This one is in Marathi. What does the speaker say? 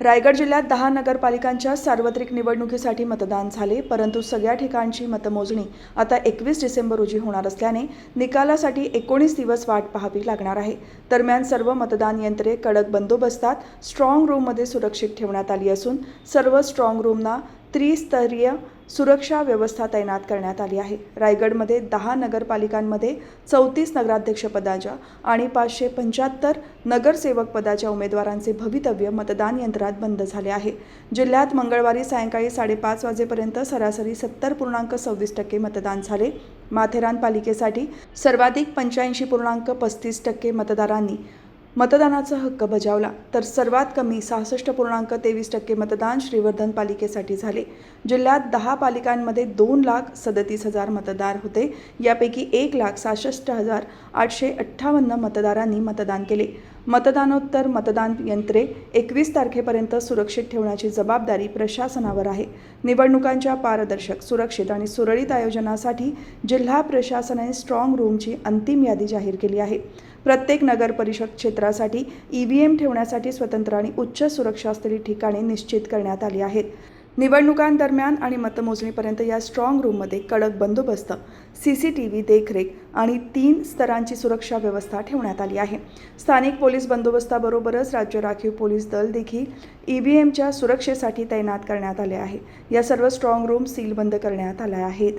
रायगड जिल्ह्यात दहा नगरपालिकांच्या सार्वत्रिक निवडणुकीसाठी मतदान झाले परंतु सगळ्या ठिकाणची मतमोजणी आता एकवीस डिसेंबर रोजी होणार असल्याने निकालासाठी एकोणीस दिवस वाट पाहावी लागणार आहे. दरम्यान सर्व मतदान यंत्रे कडक बंदोबस्तात स्ट्रॉंग रूममध्ये सुरक्षित ठेवण्यात आली असून सर्व स्ट्रॉंग रूमना त्रिस्तरीय सुरक्षा व्यवस्था तैनात करण्यात आली आहे. रायगडमध्ये दहा नगरपालिकांमध्ये चौतीस नगराध्यक्षपदाच्या आणि पाचशे पंच्याहत्तर नगरसेवक पदाच्या उमेदवारांचे भवितव्य मतदान यंत्रात बंद झाले आहे. जिल्ह्यात मंगळवारी सायंकाळी साडेपाच वाजेपर्यंत सरासरी सत्तर पूर्णांक सव्वीस टक्के मतदान झाले. माथेरान पालिकेसाठी सर्वाधिक पंच्याऐंशी पूर्णांक पस्तीस टक्के मतदारांनी मतदानाचा हक्क बजावला. तर सर्वात कमी सहासष्ट पूर्णांक तेवीस टक्के मतदान श्रीवर्धन पालिकेसाठी झाले. जिल्ह्यात दहा पालिकांमध्ये दोन लाख सदतीस हजार मतदार होते. यापैकी एक लाख सहासष्ट हजार आठशे अठ्ठावन्न मतदारांनी मतदान केले. मतदानोत्तर मतदान यंत्रे एकवीस तारखेपर्यंत सुरक्षित ठेवण्याची जबाबदारी प्रशासनावर आहे. निवडणुकांच्या पारदर्शक सुरक्षित आणि सुरळीत आयोजनासाठी जिल्हा प्रशासनाने स्ट्रॉंग रूमची अंतिम यादी जाहीर केली आहे. प्रत्येक नगर परिषद क्षेत्रासाठी ई व्ही एम ठेवण्यासाठी स्वतंत्र आणि उच्च सुरक्षा असलेली ठिकाणे निश्चित करण्यात आली आहेत. निवडणुकांदरम्यान आणि मतमोजणीपर्यंत या स्ट्रॉंग रूममध्ये कडक बंदोबस्त सी सी टी व्ही देखरेख आणि तीन स्तरांची सुरक्षा व्यवस्था ठेवण्यात आली आहे. स्थानिक पोलीस बंदोबस्ताबरोबरच राज्य राखीव पोलीस दल देखील ई व्ही एमच्या सुरक्षेसाठी तैनात करण्यात आले आहे. या सर्व स्ट्रॉंग रूम सीलबंद करण्यात आल्या आहेत.